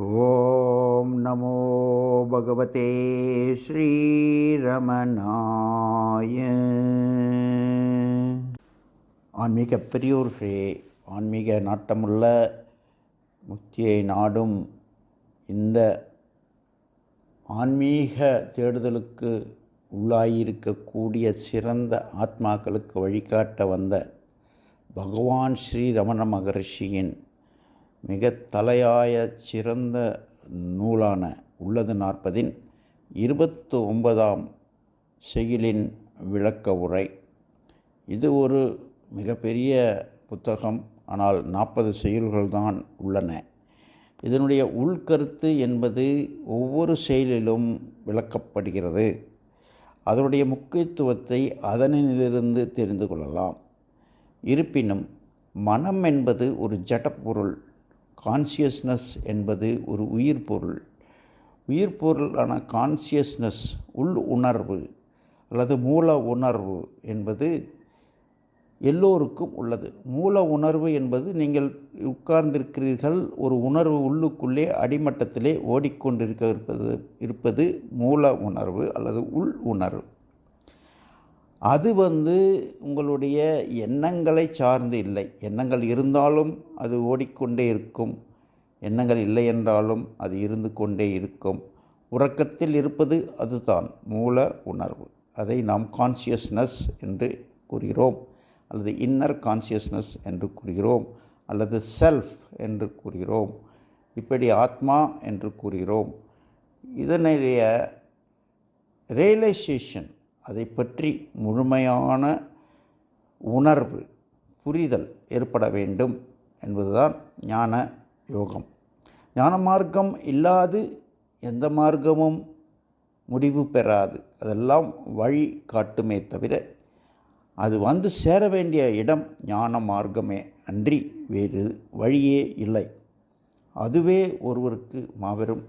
ஓம் நமோ பகவதே ஸ்ரீரமணாய. ஆன்மீக பெரியோர்களே ஆன்மீக நாட்டமுள்ள முக்தியை நாடும் இந்த ஆன்மீக தேடுதலுக்கு உள்ளாயிருக்கக்கூடிய சிறந்த ஆத்மாக்களுக்கு வழிகாட்ட வந்த பகவான் ஸ்ரீ ரமண மகரிஷியின் மிக தலையாய சிறந்த நூலான உள்ளது நாற்பதின் இருபத்து ஒன்பதாம் செயலின் விளக்க உரை. இது ஒரு மிகப்பெரிய புத்தகம் ஆனால் நாற்பது செயல்கள் தான் உள்ளன. இதனுடைய உள்கருத்து என்பது ஒவ்வொரு செயலிலும் விளக்கப்படுகிறது. அதனுடைய முக்கியத்துவத்தை அதனிலிருந்து தெரிந்து கொள்ளலாம். இருப்பினும் மனம் என்பது ஒரு ஜடப்பொருள் கான்சியஸ்னஸ் என்பது ஒரு உயிர் பொருள். உயிர் பொருளான கான்சியஸ்னஸ் உள் உணர்வு அல்லது மூல உணர்வு என்பது எல்லோருக்கும் உள்ளது. மூல உணர்வு என்பது நீங்கள் உட்கார்ந்திருக்கிறீர்கள் ஒரு உணர்வு உள்ளுக்குள்ளே அடிமட்டத்திலே ஓடிக்கொண்டிருக்க இருப்பது இருப்பது மூல உணர்வு அல்லது உள் உணர்வு. அது வந்து உங்களுடைய எண்ணங்களை சார்ந்து இல்லை. எண்ணங்கள் இருந்தாலும் அது ஓடிக்கொண்டே இருக்கும். எண்ணங்கள் இல்லை என்றாலும் அது இருந்து கொண்டே இருக்கும். உறக்கத்தில் இருப்பது அதுதான் மூல உணர்வு. அதை நாம் கான்சியஸ்னஸ் என்று கூறுகிறோம். அல்லது இன்னர் கான்சியஸ்னஸ் என்று கூறுகிறோம். அல்லது செல்ஃப் என்று கூறுகிறோம். இப்படி ஆத்மா என்று கூறுகிறோம். இதனுடைய ரியலைசேஷன் அதை பற்றி முழுமையான உணர்வு புரிதல் ஏற்பட வேண்டும் என்பதுதான் ஞான யோகம். ஞான மார்க்கம் இல்லாது எந்த மார்க்கமும் முடிவு பெறாது. அதெல்லாம் வழி காட்டுமே தவிர அது வந்து சேர வேண்டிய இடம் ஞான மார்க்கமே. அன்றி வேறு வழியே இல்லை. அதுவே ஒருவருக்கு மாபெரும்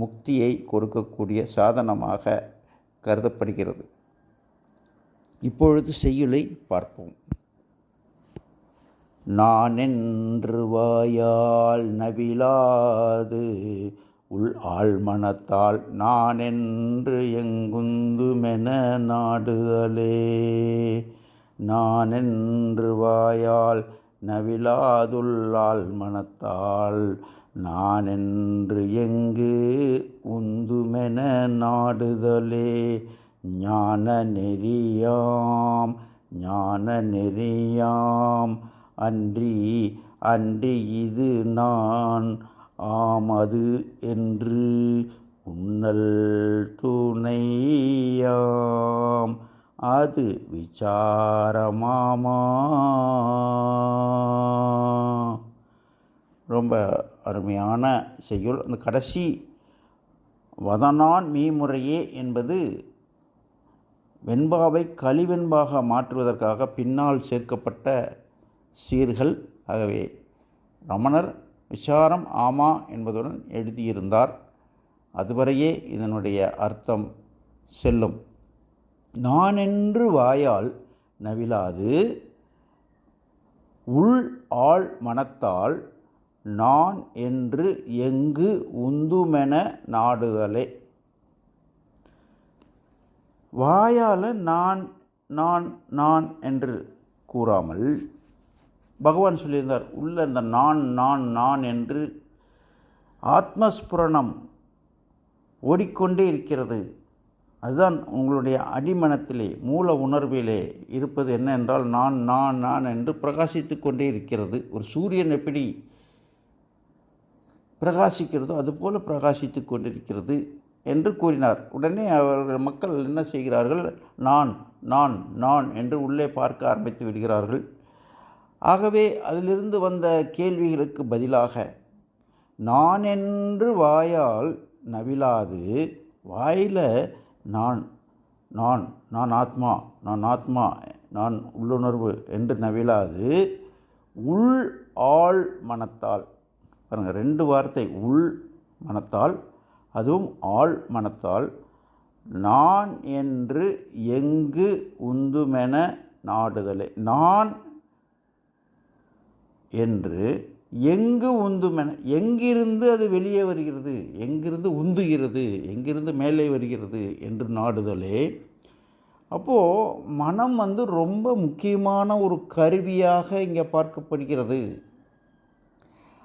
முக்தியை கொடுக்கக்கூடிய சாதனமாக கருதப்படுகிறது. இப்பொழுது செய்யுளை பார்ப்போம். நான் என்று வாயால் நவிலாது உள் ஆழ்மனத்தால் நான் என்று எங்குந்துமென நாடுதலே. நான் என்று வாயால் நவிலாதுள்ளால் மனத்தால் நான் என்று எங்கு உந்துமென நாடுதலே. ஞான நெறியாம் ஞான நெறியாம். அன்றி அன்றி இது நான் ஆமது என்று உன்னல் துணையாம். அது விசாரமாமா. ரொம்ப அருமையான செய்யுள். அந்த கடைசி வதனான் மீமுறையே என்பது வெண்பாவை கலிவெண்பாக மாற்றுவதற்காக பின்னால் சேர்க்கப்பட்ட சீர்கள். ஆகவே ரமணர் விசாரம் ஆமா என்பதுடன் எழுதியிருந்தார். அதுவரையே இதனுடைய அர்த்தம் செல்லும். நான் என்று வாயால் நவிலாது உள் ஆள் மனத்தால் நான் என்று எங்கு உந்துமென நாடுதலே. வாயால் நான் நான் நான் என்று கூறாமல் பகவான் சொல்லியிருந்தார் உள்ள இந்த நான் நான் நான் என்று ஆத்மஸ்புரணம் ஓடிக்கொண்டே இருக்கிறது. அதுதான் உங்களுடைய அடிமனத்திலே மூல உணர்விலே இருப்பது என்ன என்றால் நான் நான் நான் என்று பிரகாசித்து கொண்டே இருக்கிறது. ஒரு சூரியன் எப்படி பிரகாசிக்கிறதோ அதுபோல் பிரகாசித்து கொண்டிருக்கிறது. என்று கூறினார். உடனே அவர்கள் மக்கள் என்ன செய்கிறார்கள்? நான் நான் நான் என்று உள்ளே பார்க்க ஆரம்பித்து விடுகிறார்கள். ஆகவே அதிலிருந்து வந்த கேள்விகளுக்கு பதிலாக நான் என்று வாயால் நவிலாது வாயில் நான் நான் நான் ஆத்மா நான் ஆத்மா நான் உள்ளுணர்வு என்று நவிலாது உள் ஆள் மனத்தால் பாருங்கள் ரெண்டு வார்த்தை உள் மனத்தால் அதுவும் ஆள் மனத்தால் நான் என்று எங்கு உந்துமென நாடுதலே. நான் என்று எங்கு உந்துமென எங்கிருந்து அது வெளியே வருகிறது? எங்கிருந்து உந்துகிறது? எங்கிருந்து மேலே வருகிறது என்று நாடுதலே. அப்போது மனம் வந்து ரொம்ப முக்கியமான ஒரு கருவியாக இங்கே பார்க்கப்படுகிறது.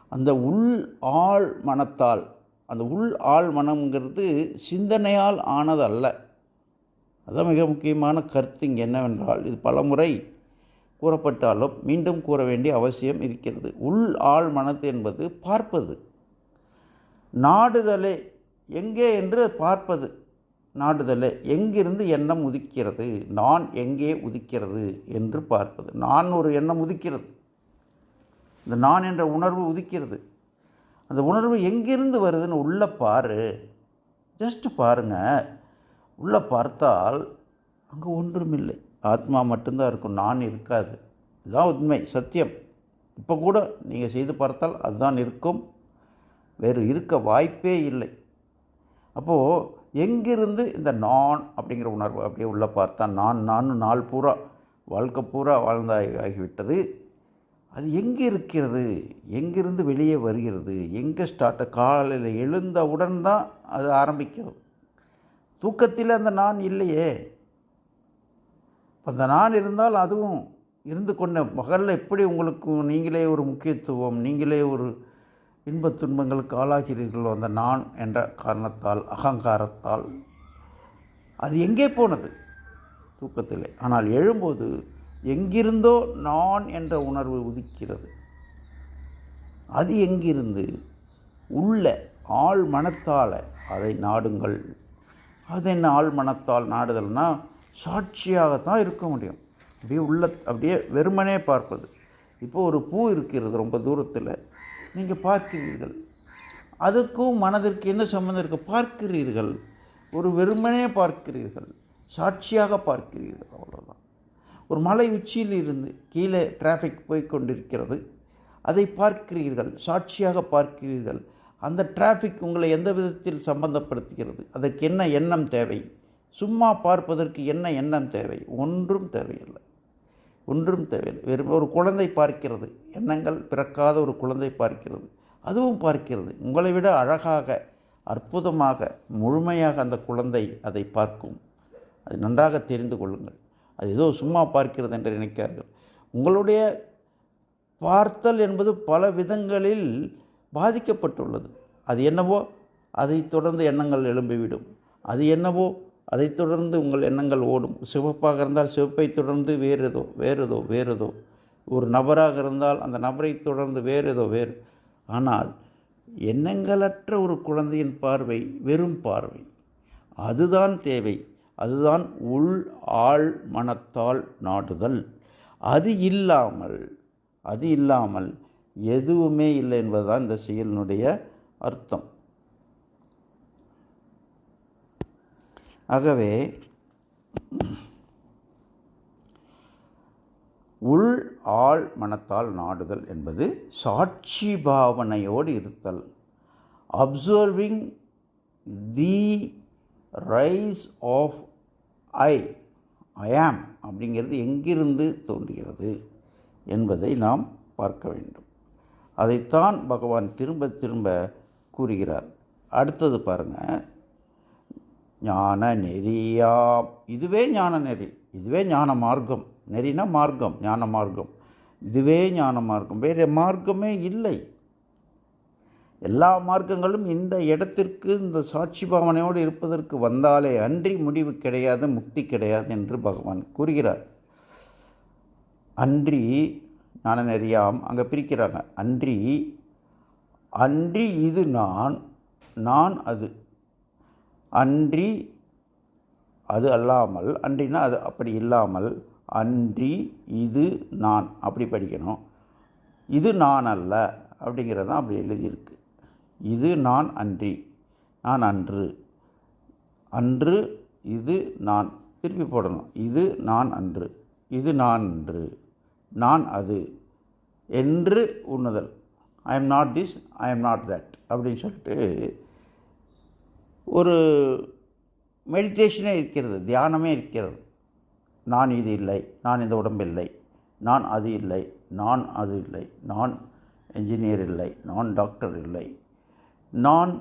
அந்த உள் ஆள் மனத்தால் அந்த உள் ஆள் மனம்ங்கிறது சிந்தனையால் ஆனதல்ல. அதுதான் மிக முக்கியமான கருத்து இங்கே என்னவென்றால் இது பலமுறை கூறப்பட்டாலும் மீண்டும் கூற வேண்டிய அவசியம் இருக்கிறது. உள் ஆள் மனது என்பது பார்ப்பது. நாடுதலே எங்கே என்று பார்ப்பது. நாடுதலே எங்கிருந்து எண்ணம் உதிக்கிறது? நான் எங்கே உதிக்கிறது என்று பார்ப்பது. நான் ஒரு எண்ணம் உதிக்கிறது. இந்த நான் என்ற உணர்வு உதிக்கிறது. அந்த உணர்வு எங்கிருந்து வருதுன்னு உள்ளே பாரு. ஜஸ்ட்டு பாருங்கள் உள்ளே பார்த்தால் அங்கே ஒன்றுமில்லை. ஆத்மா மட்டும்தான் இருக்கும். நான் இருக்காது. இதுதான் உண்மை. சத்தியம். இப்போ கூட நீங்கள் செய்து பார்த்தால் அதுதான் இருக்கும். வேறு இருக்க வாய்ப்பே இல்லை. அப்போது எங்கிருந்து இந்த நான் அப்படிங்கிற உணர்வு அப்படியே உள்ளே பார்த்தா நான் நான் நாள் பூரா வாழ்க்கை பூரா வாழ்ந்தாய் ஆகிவிட்டது. அது எங்கே இருக்கிறது? எங்கிருந்து வெளியே வருகிறது? எங்கே ஸ்டார்ட் காலையில் எழுந்தவுடன் தான் அது ஆரம்பிக்கிறது. தூக்கத்தில் அந்த நான் இல்லையே. அந்த நான் இருந்தால் அதுவும் இருந்து கொண்ட பகலில் எப்படி உங்களுக்கு நீங்களே ஒரு முக்கியத்துவம் நீங்களே ஒரு இன்பத் துன்பங்களுக்கு ஆளாகிறீர்களோ அந்த நான் என்ற காரணத்தால் அகங்காரத்தால் அது எங்கே போனது? தூக்கத்திலே. ஆனால் எழும்போது எங்கிருந்தோ நான் என்ற உணர்வு உதிக்கிறது. அது எங்கிருந்து? உள்ள ஆள் மனத்தால். அதை நாடுங்கள். அது என்ன ஆள் மனத்தால் நாடுதல்னா சாட்சியாகத்தான் இருக்க முடியும். அப்படியே உள்ள அப்படியே வெறுமனே பார்ப்பது. இப்போ ஒரு பூ இருக்கிறது ரொம்ப தூரத்தில். நீங்கள் பார்க்கிறீர்கள். அதுக்கும் மனதிற்கு என்ன சம்மந்தம் இருக்குது பார்க்கிறீர்கள். ஒரு வெறுமனே பார்க்கிறீர்கள். சாட்சியாக பார்க்கிறீர்கள். அவ்வளோதான் ஒரு மலை உச்சியில் இருந்து கீழே டிராஃபிக் போய் கொண்டிருக்கிறது அதை பார்க்கிறீர்கள் சாட்சியாக பார்க்கிறீர்கள். அந்த டிராஃபிக் உங்களை எந்த விதத்தில் சம்பந்தப்படுத்துகிறது? அதற்கு என்ன எண்ணம் தேவை? சும்மா பார்ப்பதற்கு என்ன எண்ணம் தேவை? ஒன்றும் தேவையில்லை. ஒன்றும் தேவையில்லை. வெறும் ஒரு குழந்தை பார்க்கிறது. எண்ணங்கள் பிறக்காத ஒரு குழந்தை பார்க்கிறது. அதுவும் பார்க்கிறது. உங்களை விட அழகாக அற்புதமாக முழுமையாக அந்த குழந்தை அதை பார்க்கும். அது நன்றாக தெரிந்து கொள்ளுங்கள். அது ஏதோ சும்மா பார்க்கிறது என்று நினைக்கார்கள் உங்களுடைய பார்த்தல் என்பது பல விதங்களில் பாதிக்கப்பட்டுள்ளது. அது என்னவோ அதை தொடர்ந்து எண்ணங்கள் எழும்பிவிடும். அது என்னவோ அதை தொடர்ந்து உங்கள் எண்ணங்கள் ஓடும். சிவப்பாக இருந்தால் சிவப்பை தொடர்ந்து வேறு ஏதோ வேறு ஏதோ வேறு ஏதோ ஒரு நபராக இருந்தால் அந்த நபரை தொடர்ந்து வேறு ஏதோ வேறு. ஆனால் எண்ணங்களற்ற ஒரு குழந்தையின் பார்வை வெறும் பார்வை. அதுதான் தேவை. அதுதான் உள் ஆள் மனத்தால் நாடுதல். அது இல்லாமல் அது இல்லாமல் எதுவுமே இல்லை என்பதுதான் இந்த செயலினுடைய அர்த்தம். ஆகவே உள் ஆள் மனத்தால் நாடுதல் என்பது சாட்சி பாவனையோடு இருத்தல். Observing the rise of I I am அப்படிங்கிறது எங்கிருந்து தோன்றுகிறது என்பதை நாம் பார்க்க வேண்டும். அதைத்தான் பகவான் திரும்ப திரும்ப கூறுகிறார். அடுத்தது பாருங்கள் ஞான நெறியாம் இதுவே ஞான நெறி இதுவே ஞான மார்க்கம். நெறினா மார்க்கம் ஞான மார்க்கம். இதுவே ஞான மார்க்கம். வேறு மார்க்கமே இல்லை. எல்லா மார்க்கங்களும் இந்த இடத்திற்கு இந்த சாட்சி பாவனையோடு இருப்பதற்கு வந்தாலே அன்றி முடிவு கிடையாது முக்தி கிடையாது என்று பகவான் கூறுகிறார். அன்றி ஞான நெறியாம் அங்கே பிரிக்கிறாங்க. அன்றி அன்றி இது நான் நான் அது. அன்றி அது அல்லாமல் அன்றினா அது அப்படி இல்லாமல் அன்றி இது நான் அப்படி படிக்கணும். இது நான் அல்ல அப்படிங்கிறது தான் அப்படி எழுதியிருக்கு. இது நான் அன்றி நான் அன்று. அன்று இது நான். திருப்பி போடணும். இது நான் அன்று. இது நான் அன்று. நான் அது. என்று உண்ணுதல். I am not this I am not that அப்படின்னு சொல்லிட்டு ஒரு மெடிடேஷனே இருக்கிறது. தியானமே இருக்கிறது. நான் இது இல்லை. நான் இந்த உடம்பு இல்லை. நான் அது இல்லை. நான் அது இல்லை. நான் என்ஜினியர் இல்லை. நான் டாக்டர் இல்லை. நான்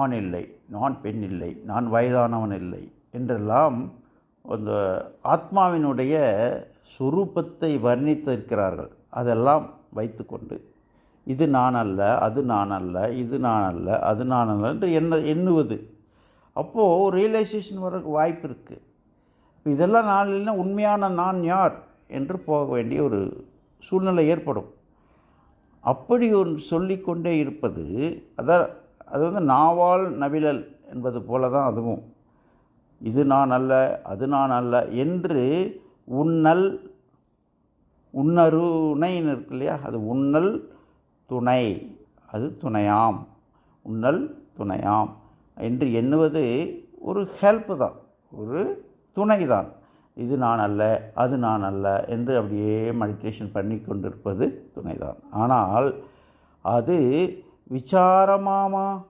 ஆண் இல்லை நான் பெண் இல்லை நான் வயதானவன் இல்லை என்றெல்லாம் அந்த ஆத்மாவினுடைய சுரூபத்தை வர்ணித்திருக்கிறார்கள். அதெல்லாம் வைத்துக்கொண்டு இது நான் அல்ல அது நான் அல்ல இது நான் அல்ல அது நான் அல்ல என்று எண்ண எண்ணுவது. அப்போது ரியலைசேஷன் வர வாய்ப்பு இருக்குது இதெல்லாம் நான் இல்லைன்னா உண்மையான நான் யார் என்று போக வேண்டிய ஒரு சூழ்நிலை ஏற்படும். அப்படி ஒரு சொல்லிக்கொண்டே இருப்பது அதான் அது வந்து நாவால் நவிழல் என்பது போல தான் அதுவும். இது நான் அல்ல அது நான் அல்ல என்று உன்னல் உன்னருணைன்னு இருக்கு இல்லையா? அது உன்னல் துணை அது துணையாம். உன்னல் துணையாம். என்று எண்ணுவது ஒரு ஹெல்ப் தான் ஒரு துணை தான் இது நான் அல்ல அது நான் அல்ல என்று அப்படியே மெடிடேஷன் பண்ணி கொண்டிருப்பது துணைதான். ஆனால் அது விசாரமாமா?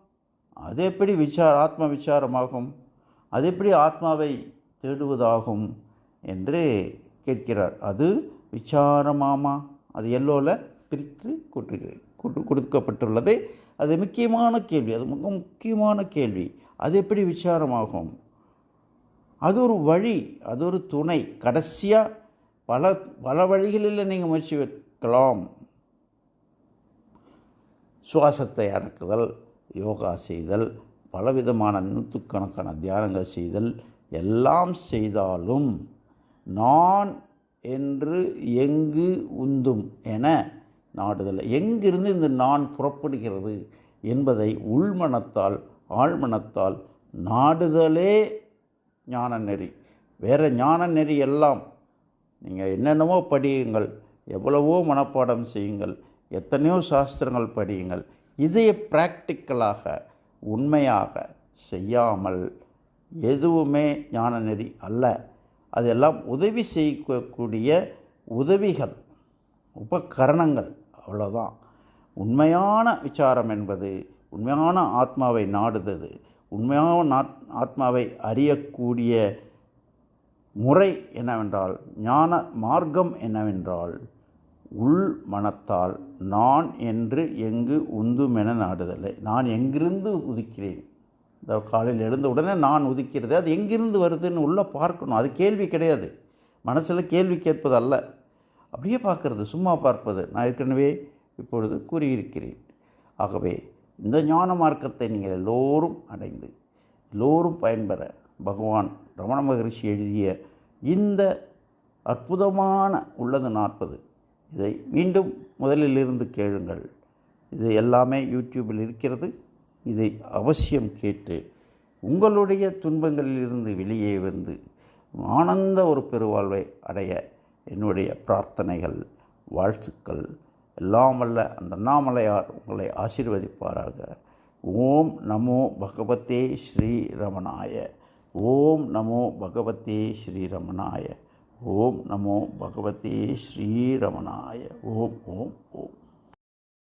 அது எப்படி விசார ஆத்ம விசாரமாகும்? அது எப்படி ஆத்மாவை தேடுவதாகும் என்று கேட்கிறார். அது விசாரமாமா? அது எல்லோவில் பிரித்து கூட்டுகிறேன் கூட்டு கொடுக்கப்பட்டுள்ளது அது முக்கியமான கேள்வி அது மிக முக்கியமான கேள்வி. அது எப்படி விசாரமாகும்? அது ஒரு வழி அது ஒரு துணை. கடைசியாக பல பல வழிகளில் நீங்கள் முயற்சி வைக்கலாம். சுவாசத்தை அடக்குதல் யோகா செய்தல் பலவிதமான நூற்றுக்கணக்கான தியானங்கள் செய்தல் எல்லாம் செய்தாலும் நான் என்று எங்கு உந்தும் என நாடுதல். எங்கிருந்து இந்த நான் புறப்படுகிறது என்பதை உள்மனத்தால் ஆழ்மனத்தால் நாடுதலே ஞான நெறி வேறு ஞான நெறி எல்லாம் நீங்கள் என்னென்னவோ படியுங்கள் எவ்வளவோ மனப்பாடம் செய்யுங்கள் எத்தனையோ சாஸ்திரங்கள் படியுங்கள் இதைய ப்ராக்டிக்கலாக உண்மையாக செய்யாமல் எதுவுமே ஞான நெறி அல்ல. அதெல்லாம் உதவி செய்யக்கூடிய உதவிகள் உபகரணங்கள் அவ்வளோதான் உண்மையான விசாரம் என்பது உண்மையான ஆத்மாவை நாடுதது உண்மையான நாட் ஆத்மாவை அறியக்கூடிய முறை என்னவென்றால் ஞான மார்க்கம் என்னவென்றால் உள் மனத்தால் நான் என்று எங்கு உந்துமென நாடுதலை. நான் எங்கிருந்து உதிக்கிறேன்? இந்த காலையில் எழுந்த உடனே நான் உதிக்கிறது அது எங்கிருந்து வருதுன்னு உள்ளே பார்க்கணும். அது கேள்வி கிடையாது. மனசில் கேள்வி கேட்பது அல்ல. அப்படியே பார்க்கறது சும்மா பார்ப்பது. நான் ஏற்கனவே இப்பொழுது கூறியிருக்கிறேன். ஆகவே இந்த ஞான மார்க்கத்தை நீங்கள் எல்லோரும் அடைந்து எல்லோரும் பயன்பெற பகவான் ரமண மகரிஷி எழுதிய இந்த அற்புதமான உள்ளது நாற்பது. இதை மீண்டும் முதலிலிருந்து கேளுங்கள். இது எல்லாமே யூடியூபில் இருக்கிறது. இதை அவசியம் கேட்டு உங்களுடைய துன்பங்களிலிருந்து வெளியே வந்து ஆனந்த ஒரு பெருவாழ்வை அடைய என்னுடைய பிரார்த்தனைகள் வாழ்த்துக்கள். எல்லாம் வல்ல அந்த அண்ணாமலையார் உங்களை ஆசீர்வதிப்பாராக. ஓம் நமோ பகவத்தே ஸ்ரீ ரமணாய ஓம் நமோ பகவத்தே ஸ்ரீ ரமணாய ஓம் நமோ பகவத்தே ஸ்ரீ ரமணாய ஓம் ஓம் ஓம்.